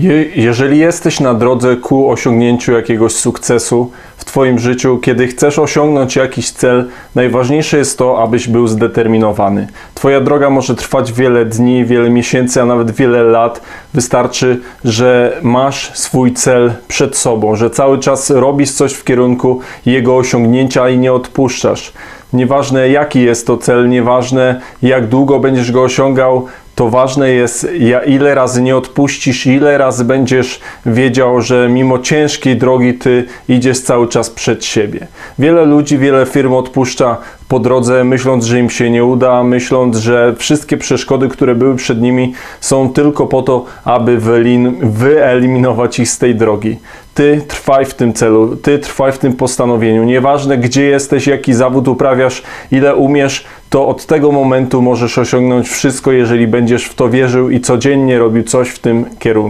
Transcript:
Je, jeżeli jesteś na drodze ku osiągnięciu jakiegoś sukcesu w Twoim życiu, kiedy chcesz osiągnąć jakiś cel, najważniejsze jest to, abyś był zdeterminowany. Twoja droga może trwać wiele dni, wiele miesięcy, a nawet wiele lat. Wystarczy, że masz swój cel przed sobą, że cały czas robisz coś w kierunku jego osiągnięcia i nie odpuszczasz. Nieważne jaki jest to cel, nieważne jak długo będziesz go osiągał, to ważne jest, ja- ile razy nie odpuścisz, ile razy będziesz wiedział, że mimo ciężkiej drogi ty idziesz cały czas przed siebie. Wiele ludzi, wiele firm odpuszcza po drodze, myśląc, że im się nie uda, myśląc, że wszystkie przeszkody, które były przed nimi, są tylko po to, aby wyeliminować ich z tej drogi. Ty trwaj w tym celu, ty trwaj w tym postanowieniu. Nieważne, gdzie jesteś, jaki zawód uprawiasz, ile umiesz, to od tego momentu możesz osiągnąć wszystko, jeżeli będziesz w to wierzył i codziennie robił coś w tym kierunku.